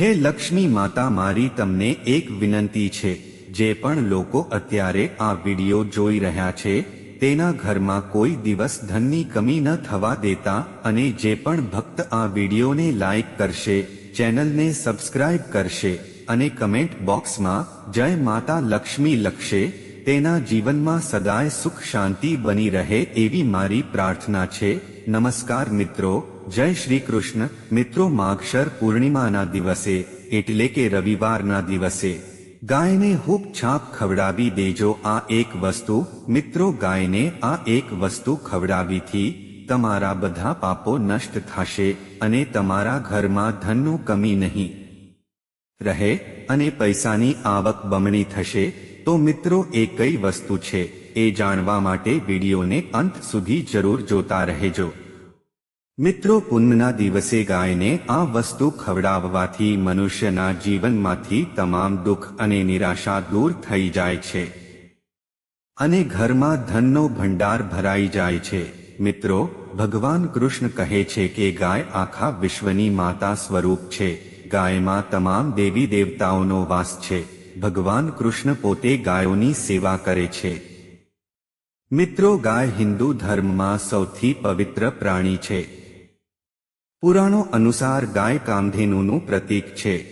હે લક્ષ્મી માતા, મારી તમને એક વિનંતી છે. જે પણ લોકો અત્યારે આ વિડિયો જોઈ રહ્યા છે, તેના ઘરમાં કોઈ દિવસ ધનની કમી ન થવા દેતા અને જે પણ ભક્ત આ વિડિયોને લાઈક કરશે, ચેનલને સબસ્ક્રાઇબ કરશે અને કમેન્ટ બોક્સમાં, જય માતા લક્ષ્મી લખશે, તેના જીવનમાં સદાય સુખ શાંતિ બની રહે એવી મારી પ્રાર્થના છે. નમસ્કાર મિત્રો જય શ્રી કૃષ્ણ. મિત્રો, માગશર પૂર્ણિમાના દિવસે, એટલે કે રવિવારના દિવસે, ગાયને હૂપ છાપ ખવડાવી દેજો આ એક વસ્તુ. મિત્રો, ગાયને આ એક વસ્તુ ખવડાવીથી તમારા બધા પાપો નષ્ટ થશે અને તમારા ઘરમાં ધનનું કમી નહીં રહે અને પૈસાની આવક બમણી થશે. તો મિત્રો, એ કઈ વસ્તુ છે? એ જાણવા માટે વિડીયોને અંત સુધી જરૂર જોતા રહેજો. મિત્રો પુન્નના દિવસે ગાયને આ વસ્તુ ખવડાવવાથી મનુષ્યના જીવનમાંથી તમામ દુઃખ અને નિરાશા દૂર થઈ જાય છે અને ઘરમાં ધનનો ભંડાર ભરાઈ જાય છે. મિત્રો, ભગવાન કૃષ્ણ કહે છે કે ગાય આખા વિશ્વની માતા સ્વરૂપ છે. ગાયમાં તમામ દેવી દેવતાઓનો વાસ છે. ભગવાન કૃષ્ણ પોતે ગાયોની સેવા કરે છે. મિત્રો, ગાય હિન્દુ ધર્મમાં સૌથી પવિત્ર પ્રાણી છે. પુરાણો અનુસાર ગાય કામધેનુનું પ્રતીક છે.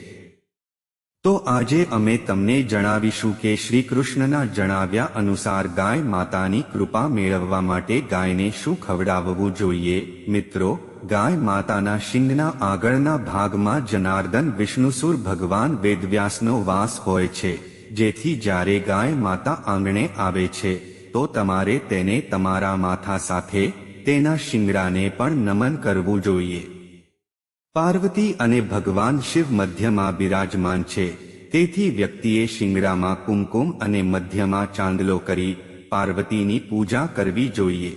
તો આજે અમે તમને જણાવીશું કે શ્રી કૃષ્ણના જણાવ્યા અનુસાર ગાય માતાની કૃપા મેળવવા માટે ગાયને શું ખવડાવવું જોઈએ? મિત્રો, ગાય માતાના શિંગના આગળના ભાગમાં જનાર્દન વિષ્ણુસુર ભગવાન વેદવ્યાસનો વાસ હોય છે, જેથી જ્યારે ગાય માતા આંગણે આવે છે, તો તમારે તેને તમારા માથા સાથે, તેના શિંગડાને પણ નમન કરવું જોઈએ. પાર્વતી અને ભગવાન શિવ મધ્યમાં બિરાજમાન છે. તેથી વ્યક્તિએ શિંગડામાં કુમકુમ અને મધ્યમાં ચાંદલો કરી પાર્વતીની પૂજા કરવી જોઈએ.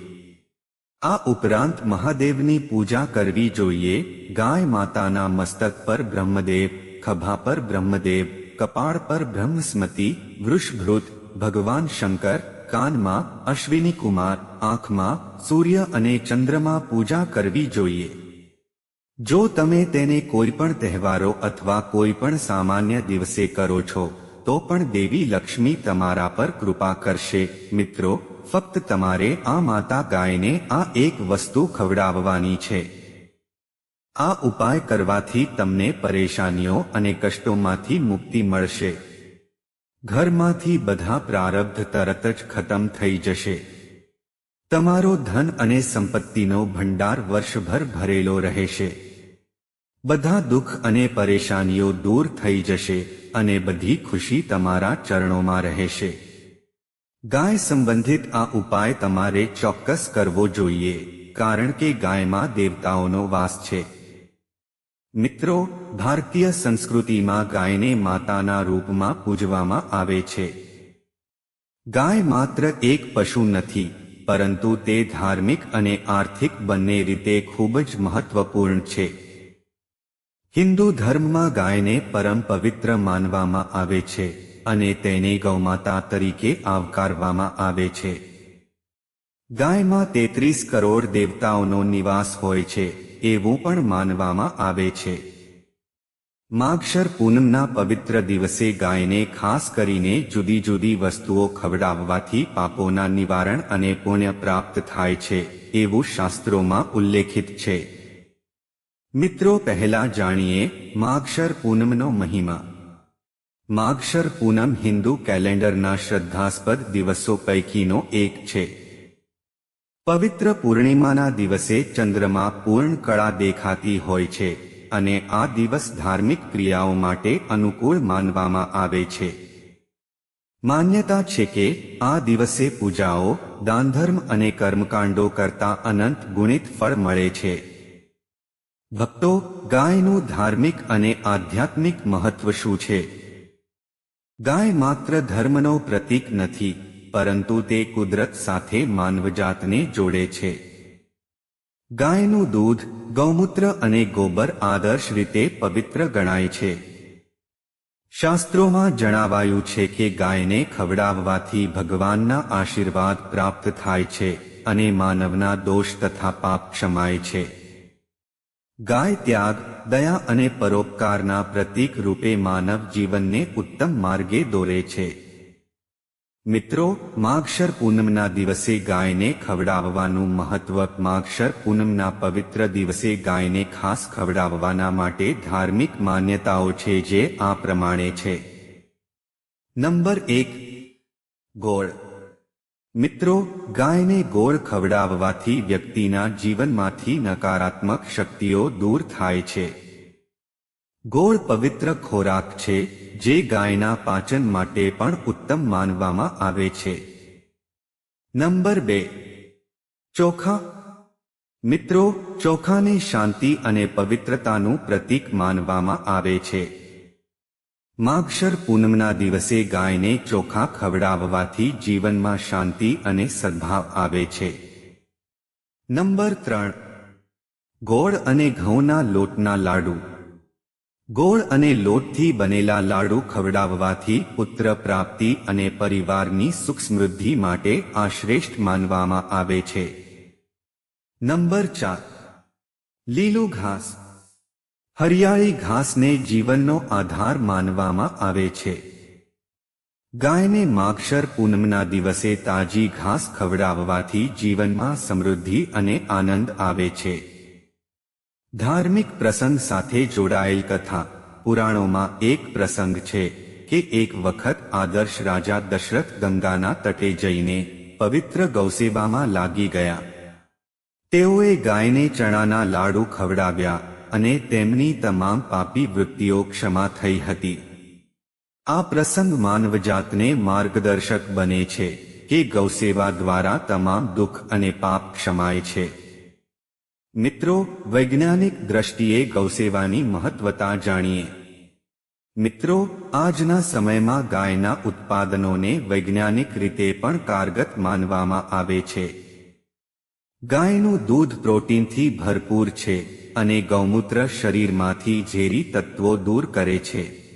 આ ઉપરાંત મહાદેવની પૂજા કરવી જોઈએ. ગાય માતાના મસ્તક પર બ્રહ્મદેવ, ખભા પર બ્રહ્મદેવ, કપાળ પર બ્રહ્મસ્મતિ, વૃષભૃત, ભગવાન શંકર, કાનમાં અશ્વિની કુમાર, આંખમાં સૂર્ય અને ચંદ્રમાં પૂજા કરવી જોઈએ. જો તમે તેને કોઈ પણ તહેવારો અથવા કોઈ પણ સામાન્ય દિવસે કરો છો, તો પણ દેવી લક્ષ્મી તમારા પર કૃપા કરશે. મિત્રો, ફક્ત તમારે આ માતા ગાયને આ એક વસ્તુ ખવડાવવાની છે. આ ઉપાય કરવાથી તમને પરેશાનીઓ અને કષ્ટોમાંથી મુક્તિ મળશે. ઘરમાંથી બધા પ્રારબ્ધ તરત જ ખતમ થઈ જશે. તમારો ધન અને સંપત્તિનો ભંડાર વર્ષભર ભરેલો રહેશે. બધા દુઃખ અને પરેશાનીઓ દૂર થઈ જશે અને બધી ખુશી તમારા ચરણોમાં રહેશે. ગાય સંબંધિત આ ઉપાય તમારે ચોક્કસ કરવો જોઈએ, કારણ કે ગાયમાં દેવતાઓનો વાસ છે. મિત્રો, ભારતીય સંસ્કૃતિમાં ગાયને માતાના રૂપમાં પૂજવામાં આવે છે. ગાય માત્ર એક પશુ નથી, પરંતુ તે ધાર્મિક અને આર્થિક બંને રીતે ખૂબ જ મહત્વપૂર્ણ છે. હિન્દુ ધર્મમાં ગાયને પરમ પવિત્ર માનવામાં આવે છે અને તેને ગૌમાતા તરીકે આવકારવામાં આવે છે. ગાયમાં તેત્રીસ કરોડ દેવતાઓનો નિવાસ હોય છે, એવું પણ માનવામાં આવે છે. માગશર પૂનમના પવિત્ર દિવસે ગાયને ખાસ કરીને જુદી જુદી વસ્તુઓ ખવડાવવાથી પાપોના નિવારણ અને પુણ્ય પ્રાપ્ત થાય છે, એવું શાસ્ત્રોમાં ઉલ્લેખિત છે. મિત્રો પહેલા જાણીએ માગશર પૂનમનો મહિમા. માગશર પૂનમ હિન્દુ કેલેન્ડરના શ્રદ્ધાસ્પદ દિવસો પૈકીનો એક છે. પવિત્ર પૂર્ણિમાના દિવસે ચંદ્રમા પૂર્ણ કળા દેખાતી હોય છે અને આ દિવસ ધાર્મિક ક્રિયાઓ માટે અનુકૂળ માનવામાં આવે છે. માન્યતા છે કે આ દિવસે પૂજાઓ, દાનધર્મ અને કર્મકાંડો કરતા અનંત ગુણિત ફળ મળે છે. ભક્તો, ગાયનું ધાર્મિક અને આધ્યાત્મિક મહત્વ શું છે? ગાય માત્ર ધર્મનો પ્રતીક નથી, પરંતુ તે કુદરત સાથે માનવજાતને જોડે છે. ગાયનું દૂધ, ગૌમૂત્ર અને ગોબર આદર્શ રીતે પવિત્ર ગણાય છે. શાસ્ત્રોમાં જણાવાયું છે કે ગાયને ખવડાવવાથી ભગવાનના આશીર્વાદ પ્રાપ્ત થાય છે અને માનવના દોષ તથા પાપ ક્ષમાય છે. ગાય ત્યાગ, દયા અને પરોપકારના પ્રતીક રૂપે માનવ જીવનને ઉત્તમ માર્ગે દોરે છે. મિત્રો, માગશર પૂનમના દિવસે ગાયને ખવડાવવાનું મહત્વ, માગશર પૂનમના પવિત્ર દિવસે ગાયને ખાસ ખવડાવવાના માટે ધાર્મિક માન્યતાઓ છે જે આ પ્રમાણે છે. નંબર એક, ગોળ મિત્રો, ગાયને ગોળ ખવડાવવાથી વ્યક્તિના જીવનમાંથી નકારાત્મક શક્તિઓ દૂર થાય છે. ગોળ પવિત્ર ખોરાક છે, જે ગાયના પાચન માટે પણ ઉત્તમ માનવામાં આવે છે. નંબર બે. ચોખા. મિત્રો, ચોખાને શાંતિ અને પવિત્રતાનું પ્રતીક માનવામાં આવે છે. માગશર પૂનમના દિવસે ગાયને ચોખા ખવડાવવાથી જીવનમાં શાંતિ અને સદભાવ આવે છે. નંબર ત્રણ. ગોળ અને ઘઉંના લોટના લાડુ. ગોળ અને લોટથી બનેલા લાડુ ખવડાવવાથી પુત્ર પ્રાપ્તિ અને પરિવારની સુખ સમૃદ્ધિ માટે આ શ્રેષ્ઠ માનવામાં આવે છે. નંબર ચાર. લીલું ઘાસ. હરિયાળી ઘાસને જીવનનો આધાર માનવામાં આવે છે. ગાયને માક્ષર પૂનમના દિવસે તાજી ઘાસ ખવડાવવાથી જીવનમાં સમૃદ્ધિ અને આનંદ આવે છે. ધાર્મિક પ્રસંગ સાથે જોડાયેલ કથા પુરાણોમાં એક પ્રસંગ છે કે એક વખત આદર્શ રાજા દશરથ ગંગાના તટે જઈને પવિત્ર ગૌસેવામાં લાગી ગયા. તેઓએ ગાયને ચણાના લાડુ ખવડાવ્યા. અને તેમની તમામ પાપી વૃત્તિઓ ક્ષમા થઈ હતી. આ પ્રસંગ માનવજાતને માર્ગદર્શક બને છે કે ગૌસેવા દ્વારા તમામ દુઃખ અને પાપ ક્ષમાય છે. મિત્રો, વૈજ્ઞાનિક દ્રષ્ટિએ ગૌસેવાની મહત્વતા જાણીએ. મિત્રો, આજના સમયમાં ગાયના ઉત્પાદનોને વૈજ્ઞાનિક રીતે પણ કારગત માનવામાં આવે છે. ગાયનું દૂધ પ્રોટીનથી ભરપૂર છે. અને ગૌમૂત્ર શરીરમાંથી ઝેરી તત્વો દૂર કરે છે.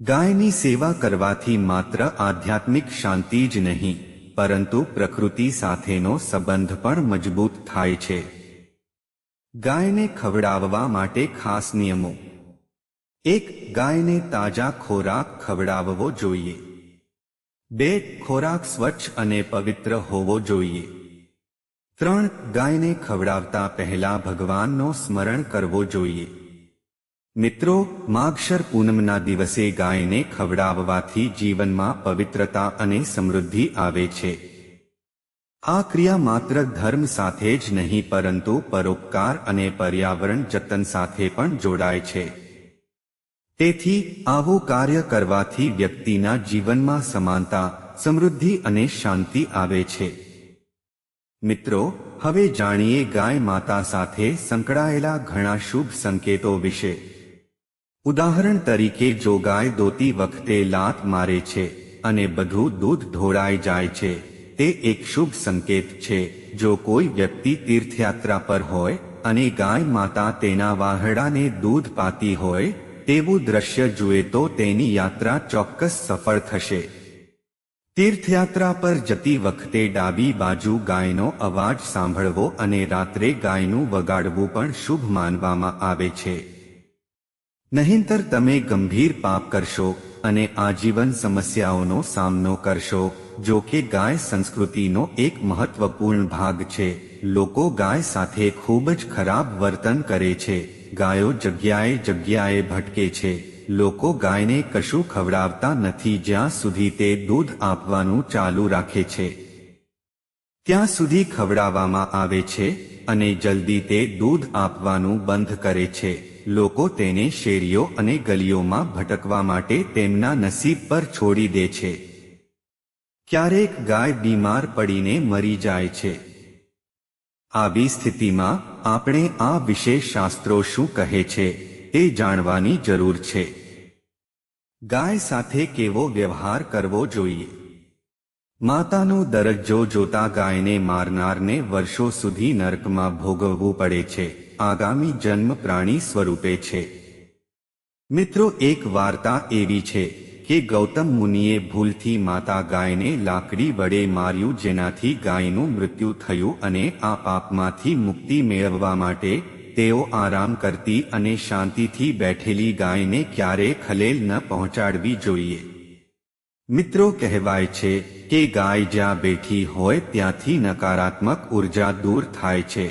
ગાયની સેવા કરવાથી માત્ર આધ્યાત્મિક શાંતિ જ નહીં, પરંતુ પ્રકૃતિ સાથેનો સંબંધ પણ મજબૂત થાય છે. ગાયને ખવડાવવા માટે ખાસ નિયમો. એક, ગાયને તાજા ખોરાક ખવડાવવો જોઈએ. બે, ખોરાક સ્વચ્છ અને પવિત્ર હોવો જોઈએ. ત્રણ ગાયને ખવડાવતા પહેલા ભગવાનનો સ્મરણ કરવો જોઈએ. મિત્રો, માગશર પૂનમના દિવસે ગાયને ખવડાવવાથી જીવનમાં પવિત્રતા અને સમૃદ્ધિ આવે છે. આ ક્રિયા માત્ર ધર્મ સાથે જ નહીં, પરંતુ પરોપકાર અને પર્યાવરણ જતન સાથે પણ જોડાય છે. તેથી, આવું કાર્ય કરવાથી વ્યક્તિના જીવનમાં સમાનતા, સમૃદ્ધિ અને શાંતિ આવે છે. મિત્રો, હવે જાણીએ ગાય માતા સાથે સંકળાયેલા ઘણા શુભ સંકેતો વિશે. ઉદાહરણ તરીકે, જો ગાય દોતી વખતે લાત મારે છે અને બધું દૂધ ઢોળાઈ જાય છે, તે એક શુભ સંકેત છે. જો કોઈ વ્યક્તિ તીર્થયાત્રા પર હોય અને ગાય માતા તેના વાહડાને દૂધ પાતી હોય, તેવું દ્રશ્ય જુએ તો તેની યાત્રા ચોક્કસ સફળ થશે. તીર્થયાત્રા પર જતી વખતે ડાબી બાજુ ગાયનો અવાજ સાંભળવો અને રાત્રે ગાયનું વગાડવું પણ શુભ માનવામાં આવે છે. નહીંતર તમે ગંભીર પાપ કરશો અને આજીવન સમસ્યાઓનો સામનો કરશો, જો કે ગાય સંસ્કૃતિનો એક મહત્વપૂર્ણ ભાગ છે. લોકો ગાય સાથે ખૂબ જ ખરાબ વર્તન કરે છે. ગાયો જગ્યાએ જગ્યાએ ભટકે છે. લોકો ગાયને કશું ખવડાવતા નથી જ્યાં સુધી તે દૂધ આપવાનું ચાલુ રાખે છે. ત્યાં સુધી ખવડાવવામાં આવે છે અને જલ્દી તે દૂધ આપવાનું બંધ કરે છે. લોકો તેને શેરીઓ અને ગલીઓમાં ભટકવા માટે તેમના નસીબ પર છોડી દે છે. ક્યારેક ગાય બીમાર પડીને મરી જાય છે. આવી સ્થિતિમાં આપણે આ વિશે શાસ્ત્રો શું કહે છે? તે જાણવાની જરૂર છે. ગાય સાથે કેવો વ્યવહાર કરવો જોઈએ? માતાનો દરજ્જો જોતા ગાયને મારનારને વર્ષો સુધી નરકમાં ભોગવવું પડે છે. આગામી જન્મ પ્રાણી સ્વરૂપે છે. મિત્રો, એક વાર્તા એવી છે કે ગૌતમ મુનિએ ભૂલથી માતા ગાયને લાકડી વડે માર્યું જેનાથી ગાયનું મૃત્યુ થયું અને આ પાપમાંથી મુક્તિ મેળવવા માટે તેઓ આરામ કરતી અને શાંતિથી બેઠેલી ગાયને ક્યારે ખલેલ ન પહોંચાડવી જોઈએ. મિત્રો કહેવાય છે કે ગાય જ્યાં બેઠી હોય ત્યાંથી નકારાત્મક ઊર્જા દૂર થાય છે.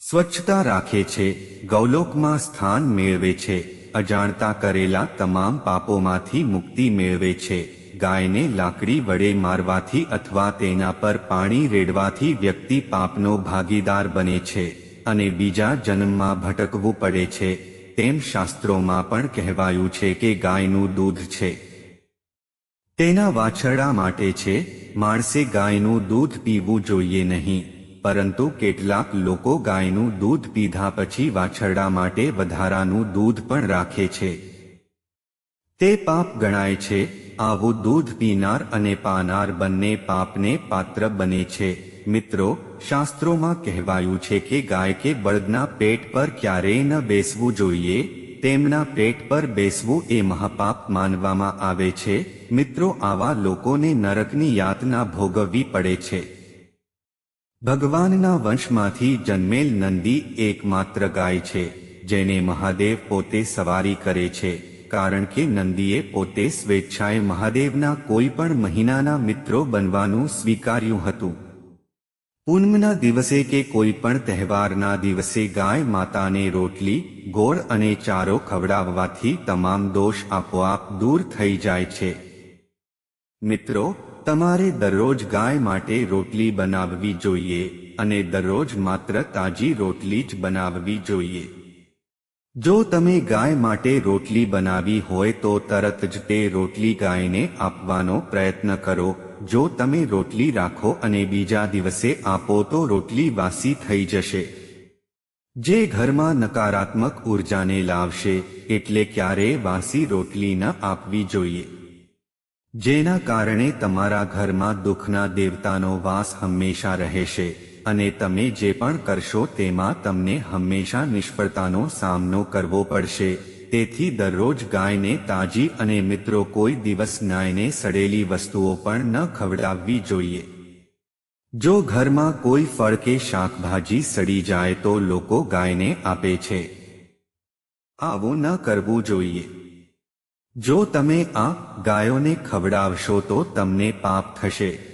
સ્વચ્છતા રાખે છે, ગૌલોકમાં સ્થાન મેળવે છે, અજાણતા કરેલા તમામ પાપોમાંથી મુક્તિ મેળવે છે, ગાયને લાકડી વડે મારવાથી અથવા તેના પર પાણી રેડવાથી વ્યક્તિ પાપનો ભાગીદાર બને છે. અને બીજા જન્મમાં ભટકવું પડે છે, તેમ શાસ્ત્રોમાં પણ કહેવાયું છે કે ગાયનું દૂધ છે. તેના વાછરડા માટે છે, માણસે ગાયનું દૂધ પીવું જોઈએ નહીં, પરંતુ કેટલાક લોકો ગાયનું દૂધ પીધા પછી વાછરડા માટે વધારાનું દૂધ પણ રાખે છે. તે પાપ ગણાય છે, આવું દૂધ પીનાર અને પાનાર બંને પાપને પાત્ર બને છે. મિત્રો, શાસ્ત્રોમાં કહેવાયું છે કે ગાય કે બળદના પેટ પર ક્યારેય ન બેસવું જોઈએ, તેમના પેટ પર બેસવું એ મહાપાપ માનવામાં આવે છે. મિત્રો, આવા લોકોને નરકની યાતના ભોગવવી પડે છે. ભગવાનના વંશમાંથી જન્મેલ નંદી એકમાત્ર ગાય છે, જેને મહાદેવ પોતે સવારી કરે છે. કારણ કે નંદીએ પોતે સ્વેચ્છાએ મહાદેવના કોઈ પણ મહિનાના મિત્રો બનવાનું સ્વીકાર્યું હતું. પૂનમના દિવસે કે કોઈ પણ તહેવારના દિવસે ગાય માતાને રોટલી, ગોળ અને ચારો ખવડાવવાથી તમામ દોષ આપોઆપ દૂર થઈ જાય છે. મિત્રો, તમારે દરરોજ ગાય માટે રોટલી બનાવવી જોઈએ અને દરરોજ માત્ર તાજી રોટલી જ બનાવવી જોઈએ. જો તમે ગાય માટે રોટલી બનાવી હોય તો તરત જ તે રોટલી ગાયને આપવાનો પ્રયત્ન કરો જો તમે રોટલી રાખો અને બીજા દિવસે આપો તો રોટલી વાસી થઈ જશે. જે ઘરમાં નકારાત્મક ઉર્જાને લાવશે, એટલે ક્યારેય વાસી રોટલી ન આપવી જોઈએ. જેના કારણે તમારા ઘરમાં દુઃખના દેવતાનો વાસ હંમેશા રહેશે, અને તમે જે પણ કરશો તેમાં તમને હંમેશા નિષ્ફળતાનો સામનો કરવો પડશે. તેથી દરરોજ ગાયને તાજી અને મિત્રો કોઈ દિવસ ગાયને સડેલી વસ્તુઓ પણ ન ખવડાવવી જોઈએ. જો ઘરમાં કોઈ ફળ કે શાકભાજી સડી જાય તો લોકો ગાયને આપે છે. આવું ન કરવું જોઈએ. જો તમે આ ગાયોને ખવડાવશો તો તમને પાપ થશે.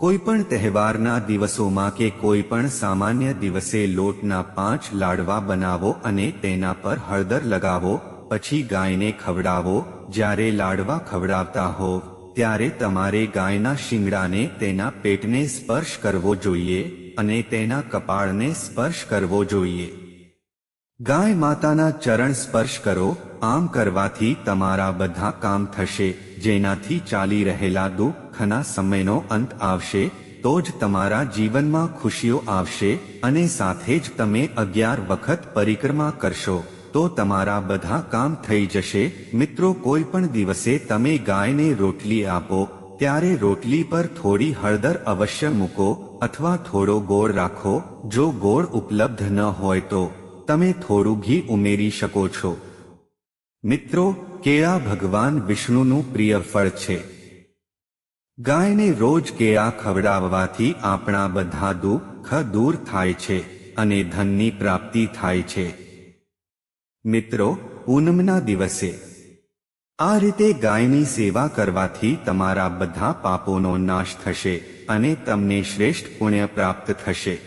કોઈ પણ તહેવારના દિવસોમાં કે કોઈ પણ સામાન્ય દિવસે લોટના પાંચ લાડવા બનાવો અને તેના પર હળદર લગાવો, પછી ગાયને ખવડાવો. જ્યારે લાડવા ખવડાવતા હો, ત્યારે તમારે ગાયના શિંગડાને તેના પેટને સ્પર્શ કરવો જોઈએ અને તેના કપાળને સ્પર્શ કરવો જોઈએ. ગાય માતાના ચરણ સ્પર્શ કરો. આમ કરવાથી તમારા બધા કામ થશે. જેનાથી ચાલી રહેલા દુઃખના સમયનો અંત આવશે, તો જ તમારા જીવનમાં ખુશીઓ આવશે અને સાથે જ તમે અગિયાર વખત પરિક્રમા કરશો. તો તમારા બધા કામ થઈ જશે. મિત્રો, કોઈ પણ દિવસે તમે ગાયને રોટલી આપો, ત્યારે રોટલી પર થોડી હળદર અવશ્ય મૂકો અથવા થોડો ગોળ રાખો. જો ગોળ ઉપલબ્ધ ન હોય તો તમે થોડું ઘી ઉમેરી શકો છો. મિત્રો, કેળા ભગવાન વિષ્ણુનું પ્રિય ફળ છે. ગાયને રોજ કેળા ખવડાવવાથી આપણા બધા દુઃખ દૂર થાય છે અને ધનની પ્રાપ્તિ થાય છે. મિત્રો, પૂનમના દિવસે આ રીતે ગાયની સેવા કરવાથી તમારા બધા પાપોનો નાશ થશે અને તમને શ્રેષ્ઠ પુણ્ય પ્રાપ્ત થશે.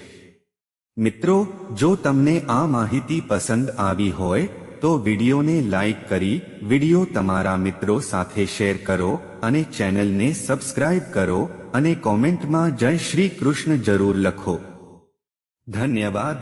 મિત્રો, જો તમને આ માહિતી પસંદ આવી હોય તો વિડીયોને લાઈક કરી વીડિયો તમારા મિત્રો સાથે શેર કરો અને ચેનલને સબસ્ક્રાઇબ કરો અને કોમેન્ટમાં જય શ્રી કૃષ્ણ જરૂર લખો. ધન્યવાદ.